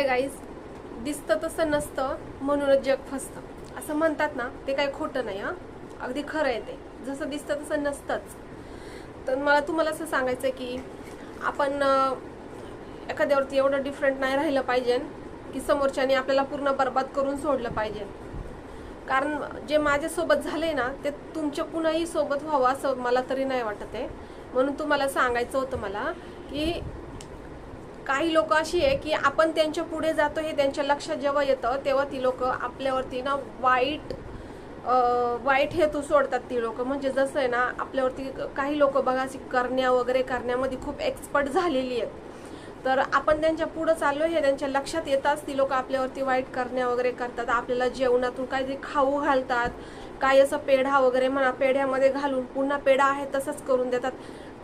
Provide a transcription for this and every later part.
काय गाईज दिसतं तसं नसतं म्हणूनच जग फसतं. असं म्हणतात ना ते काही खोटं नाही हां? अगदी खरं आहे ते. जसं दिसतं तसं नसतंच. तर मला तुम्हाला असं सांगायचं आहे की आपण एखाद्यावरती एवढं डिफरंट नाही राहिलं पाहिजे की समोरच्याने आपल्याला पूर्ण बर्बाद करून सोडलं पाहिजे. कारण जे माझ्यासोबत झाले ना ते तुमच्या कुणाही सोबत व्हावं असं मला तरी नाही वाटत आहे. म्हणून तुम्हाला सांगायचं होतं मला की काही लोक अशी आहे की आपण त्यांच्या पुढे जातो हे त्यांच्या लक्षात जेव्हा येतं तेव्हा ती लोक आपल्यावरती ना वाईट वाईट हेतू सोडतात ती लोक. म्हणजे जसं आहे ना आपल्यावरती काही लोक बघा अशी करण्या वगैरे करण्यामध्ये खूप एक्सपर्ट झालेली आहेत. तर आपण त्यांच्या पुढं चाललो हे त्यांच्या लक्षात येताच ती लोक आपल्यावरती वाईट करण्या वगैरे करतात. आपल्याला जेवणातून काहीतरी खाऊ घालतात काही असं पेढा वगैरे म्हणा पेढ्यामध्ये घालून पुन्हा पेढा आहे तसंच करून देतात.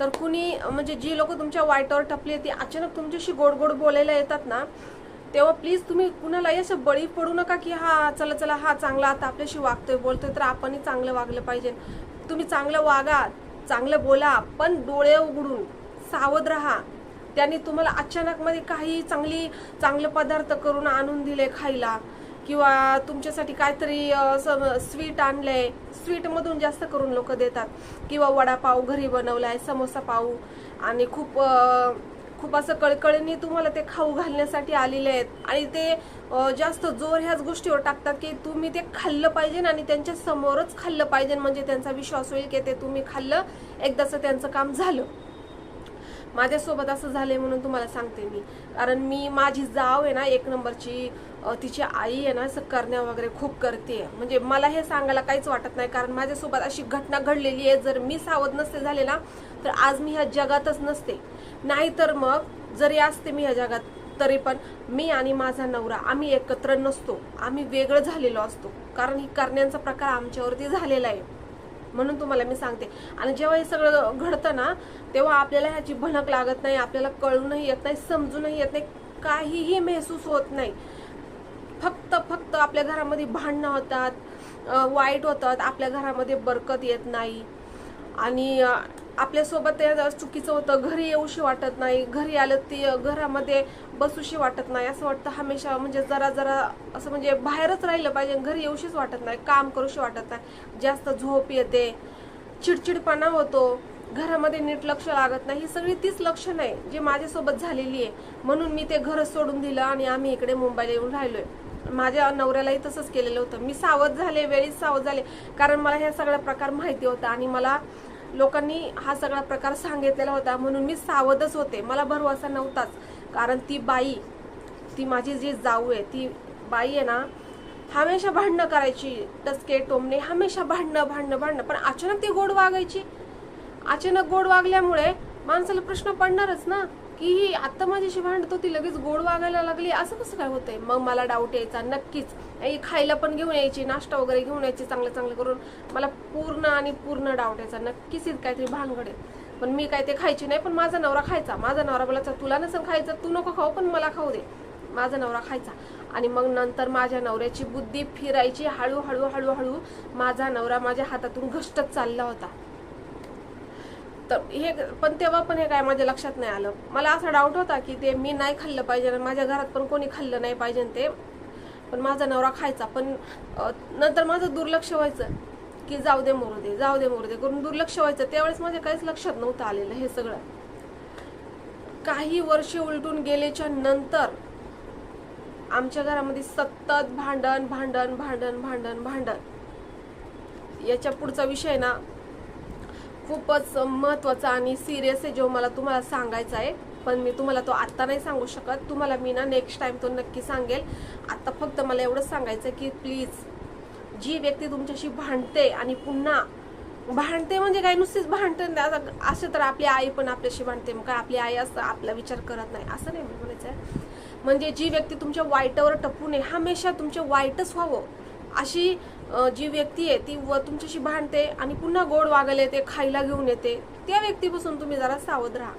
तर कुणी म्हणजे जी लोक तुमच्या वाईटावर टपली ती अचानक तुमच्याशी गोड गोड बोलायला येतात ना तेव्हा प्लीज तुम्ही कुणालाही असं बळी पडू नका की हा चला चला हा चांगला आता आपल्याशी वागतोय बोलतोय तर आपणही चांगलं वागलं पाहिजे. तुम्ही चांगलं वागा चांगलं बोला पण डोळे उघडून सावध राहा. त्यांनी तुम्हाला अचानक मध्ये काही चांगली चांगले पदार्थ करून आणून दिले खायला. किंवा तुमच्यासाठी काहीतरी स्वीट आणलंय. आहे स्वीटमधून जास्त करून लोक देतात. किंवा वडापाव घरी बनवलाय समोसा पाव. आणि खूप खूप असं कळकळीने तुम्हाला ते खाऊ घालण्यासाठी आलेले आहेत. आणि ते जास्त जोर ह्याच गोष्टीवर टाकतात की तुम्ही ते खाल्लं पाहिजे आणि त्यांच्या समोरच खाल्लं पाहिजे म्हणजे त्यांचा विश्वास होईल की ते तुम्ही खाल्लं एकदाचं त्यांचं काम झालं. माझ्यासोबत असं झालंय म्हणून तुम्हाला सांगते मी. कारण मी माझी जाव आहे ना एक नंबरची तिची आई आहे ना असं करण्या वगैरे खूप करते म्हणजे मला हे सांगायला काहीच वाटत नाही कारण माझ्यासोबत अशी घटना घडलेली आहे. जर मी सावध नसते झाले ना तर आज मी ह्या जगातच नसते. नाहीतर मग जरी असते मी ह्या जगात तरी पण मी आणि माझा नवरा आम्ही एकत्र नसतो. आम्ही वेगळं झालेलो असतो. कारण ही करण्यांचा प्रकार आमच्यावरती झालेला आहे. म्हणून तुम्हाला मी सांगते. आणि जेव्हा हे सगळं घडतं ना तेव्हा आपल्याला ह्याची भणक लागत नाही आपल्याला कळूनही येत नाही समजूनही येत नाही. काहीही महसूस होत नाही. फक्त फक्त आपल्या घरामध्ये भांडणं होतात वाईट होतात आपल्या घरामध्ये बरकत येत नाही. आणि आपल्यासोबत ते चुकीचं होतं घरी येऊशी वाटत नाही घरी आलं ती घरामध्ये बसूशी वाटत नाही असं वाटतं हमेशा म्हणजे जरा जरा असं म्हणजे बाहेरच राहिलं पाहिजे घरी येऊशीच वाटत नाही काम करूशी वाटत नाही. जास्त झोप येते चिडचिडपणा होतो. घरामध्ये नीट लक्ष लागत नाही. ही सगळी तीच लक्षणं आहे जी माझ्यासोबत झालेली आहे. म्हणून मी ते घर सोडून दिलं आणि आम्ही इकडे मुंबईला येऊन राहिलोय. माझ्या नवऱ्यालाही तसंच केलेलं होतं. मी सावध झाले वेळीच सावध झाले. कारण मला ह्या सगळा प्रकार माहिती होता आणि मला लोकांनी हा सगळा प्रकार सांगितलेला होता. म्हणून मी सावधच होते. मला भरवसा नव्हताच. कारण ती बाई ती माझी जी जाऊ आहे ती बाई आहे ना हमेशा भांडणं करायची. टचके टोमणे हमेशा भांडणं भांडणं भांडणं. पण अचानक ती गोड वागायची. अचानक गोड वागल्यामुळे माणसाला प्रश्न पडणारच ना? की ही आत्ता माझ्याशी भांडत होती लगेच गोड वागायला लागली. असं कसं काय होतंय? मग मला डाऊट यायचा नक्कीच. खायला पण घेऊन यायची नाश्ता वगैरे घेऊन यायची चांगलं चांगलं करून. मला पूर्ण आणि पूर्ण डाऊट यायचा नक्कीच काहीतरी भानगड आहे. पण मी काय ते खायची नाही पण माझा नवरा खायचा. माझा नवरा बोलायचा तुला नसेल खायचं तू नको खाऊ पण मला खाऊ दे. माझा नवरा खायचा. आणि मग नंतर माझ्या नवऱ्याची बुद्धी फिरायची हळूहळू हळूहळू माझा नवरा माझ्या हातातून घष्टत चालला होता. तर हे पण तेव्हा पण हे काय माझ्या लक्षात नाही आलं. मला असा डाऊट होता की ते मी नाही खाल्लं पाहिजे आणि माझ्या घरात पण कोणी खाल्लं नाही पाहिजे ते पण माझा नवरा खायचा. पण नंतर माझं दुर्लक्ष व्हायचं की जाऊ दे मोरू दे जाऊ दे मोरू दे करून दुर्लक्ष व्हायचं. त्यावेळेस माझ्या काहीच लक्षात नव्हतं आलेलं हे सगळं. काही वर्षे उलटून गेल्याच्यानंतर आमच्या घरामध्ये सतत भांडण भांडण भांडण भांडण भांडण. याच्या पुढचा विषय ना खूपच महत्त्वाचा आणि सिरियस आहे जो मला तुम्हाला सांगायचा आहे. पण मी तुम्हाला तो आत्ता नाही सांगू शकत. तुम्हाला मी ना नेक्स्ट टाइम तो नक्की सांगेल. आत्ता फक्त मला एवढंच सांगायचं आहे की प्लीज जी व्यक्ती तुमच्याशी भांडते आणि पुन्हा भांडते म्हणजे काय? नुसतीच भांडते. असं तर आपली आई पण आपल्याशी भांडते. मग काय? आपली आई असं आपला विचार करत नाही. असं नाही म्हणायचं आहे म्हणजे जी व्यक्ती तुमच्या वाईटावर टपू नये हमेशा तुमचे वाईटच व्हावं. अशी जी व्यक्ती आहे ती व तुमच्याशी भांडते आणि पुन्हा गोड वागायला येते खायला घेऊन येते त्या व्यक्तीपासून तुम्ही जरा सावध राहा.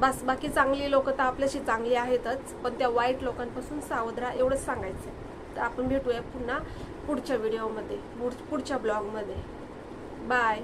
बस बाकी चांगली लोक तर आपल्याशी चांगली आहेतच पण त्या वाईट लोकांपासून सावध राहा एवढंच सांगायचं तर आपण भेटूया पुन्हा पुढच्या व्हिडिओमध्ये पुढच्या ब्लॉगमध्ये बाय